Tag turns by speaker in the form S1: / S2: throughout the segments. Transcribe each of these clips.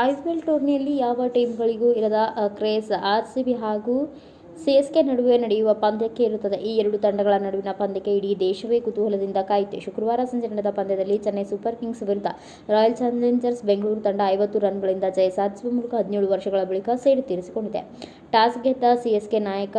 S1: IPL ಟೂರ್ನಿಯಲ್ಲಿ ಯಾವ ಟೀಮ್ಗಳಿಗೂ ಇರದ ಕ್ರೇಜ್ ಆರ್ ಸಿ ಬಿ ಹಾಗೂ ಸಿಎಸ್ಕೆ ನಡುವೆ ನಡೆಯುವ ಪಂದ್ಯಕ್ಕೆ ಇರುತ್ತದೆ. ಈ ಎರಡು ತಂಡಗಳ ನಡುವಿನ ಪಂದ್ಯಕ್ಕೆ ಇಡೀ ದೇಶವೇ ಕುತೂಹಲದಿಂದ ಕಾಯಿತು ಶುಕ್ರವಾರ ಸಂಜೆ ನಡೆದ ಪಂದ್ಯದಲ್ಲಿ ಚೆನ್ನೈ ಸೂಪರ್ ಕಿಂಗ್ಸ್ ವಿರುದ್ಧ ರಾಯಲ್ ಚಾಲೆಂಜರ್ಸ್ ಬೆಂಗಳೂರು ತಂಡ ಐವತ್ತು ರನ್ಗಳಿಂದ ಜಯ ಸಾಧಿಸುವ ಮೂಲಕ ಹದಿನೇಳು ವರ್ಷಗಳ ಬಳಿಕ ಸೇಡು ತೀರಿಸಿಕೊಂಡಿದೆ. ಟಾಸ್ ಗೆದ್ದ ಸಿಎಸ್ಕೆ ನಾಯಕ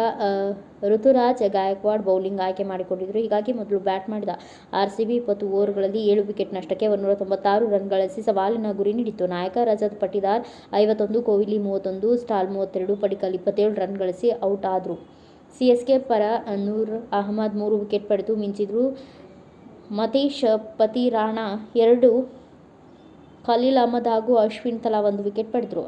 S1: ಋತುರಾಜ್ ಗಾಯಕ್ವಾಡ್ ಬೌಲಿಂಗ್ ಆಯ್ಕೆ ಮಾಡಿಕೊಂಡಿದ್ದರು. ಹೀಗಾಗಿ ಮೊದಲು ಬ್ಯಾಟ್ ಮಾಡಿದ ಆರ್ಸಿಬಿ ಇಪ್ಪತ್ತು ಓವರ್ಗಳಲ್ಲಿ ಏಳು ವಿಕೆಟ್ ನಷ್ಟಕ್ಕೆ ಒಂದೂರ ತೊಂಬತ್ತಾರು ರನ್ ಗಳಿಸಿ ಸವಾಲಿನ ಗುರಿ ನೀಡಿತ್ತು. ನಾಯಕ ರಜತ್ ಪಟಿದಾರ್ ಐವತ್ತೊಂದು, ಕೊಹ್ಲಿ ಮೂವತ್ತೊಂದು, ಸ್ಟಾಲ್ ಮೂವತ್ತೆರಡು, ಪಡಿಕಲ್ ಇಪ್ಪತ್ತೇಳು ರನ್ ಗಳಿಸಿ ಔಟ್ ಆದರು. ಸಿಎಸ್ಕೆ ಪರ ನೂರ್ ಅಹಮದ್ ಮೂರು ವಿಕೆಟ್ ಪಡೆದು ಮಿಂಚಿದ್ರು. ಮತೀಶ್ ಪತಿರಾಣ ಎರಡು, ಖಲೀಲ್ ಅಹಮದ್ ಹಾಗೂ ಅಶ್ವಿನ್ ತಲಾ ಒಂದು ವಿಕೆಟ್ ಪಡೆದರು.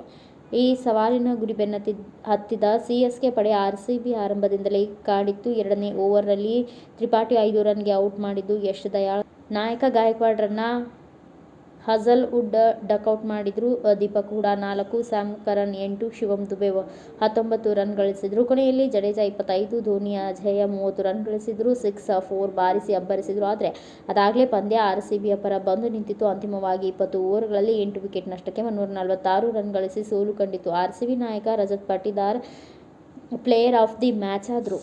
S1: ಈ ಸವಾಲಿನ ಗುರಿ ಬೆನ್ನತ್ತಿ ಹತ್ತಿದ ಸಿಎಸ್ಕೆ ಪಡೆ ಆರ್ಸಿಬಿ ಆರಂಭದಿಂದಲೇ ಕಾಡಿತ್ತು. ಎರಡನೇ ಓವರ್ನಲ್ಲಿ ತ್ರಿಪಾಠಿ ಐದು ರನ್ಗೆ ಔಟ್ ಮಾಡಿದ್ದು ಯಶ್ ದಯಾಳ್. ನಾಯಕ ಗಾಯಕ್ವಾಡ್ರನ್ನ ಹಜಲ್ ವುಡ್ ಡಕೌಟ್ ಮಾಡಿದ್ರು. ದೀಪಕ್ ಕೂಡ ನಾಲ್ಕು, ಸ್ಯಾಮ್ ಕರನ್ ಎಂಟು ಶಿವಮ್ ದುಬೆ ಹತ್ತೊಂಬತ್ತು ರನ್ ಗಳಿಸಿದ್ರು. ಕೊನೆಯಲ್ಲಿ ಜಡೇಜಾ ಇಪ್ಪತ್ತೈದು, ಧೋನಿ, ಅಜಯ ಮೂವತ್ತು ರನ್ ಗಳಿಸಿದ್ರು. ಸಿಕ್ಸ್ ಫೋರ್ ಬಾರಿಸಿ ಅಬ್ಬರಿಸಿದ್ರು. ಆದರೆ ಅದಾಗಲೇ ಪಂದ್ಯ ಆರ್ ಸಿ ಬಿಯ ಪರ ಬಂದು ನಿಂತಿತ್ತು. ಅಂತಿಮವಾಗಿ ಇಪ್ಪತ್ತು ಓವರ್ಗಳಲ್ಲಿ ಎಂಟು ವಿಕೆಟ್ ನಷ್ಟಕ್ಕೆ ಮುನ್ನೂರ ನಲವತ್ತಾರು ರನ್ ಗಳಿಸಿ ಸೋಲು ಕಂಡಿತು ಬಿ ನಾಯಕ Rajat Patidar player of the match ಆದರು.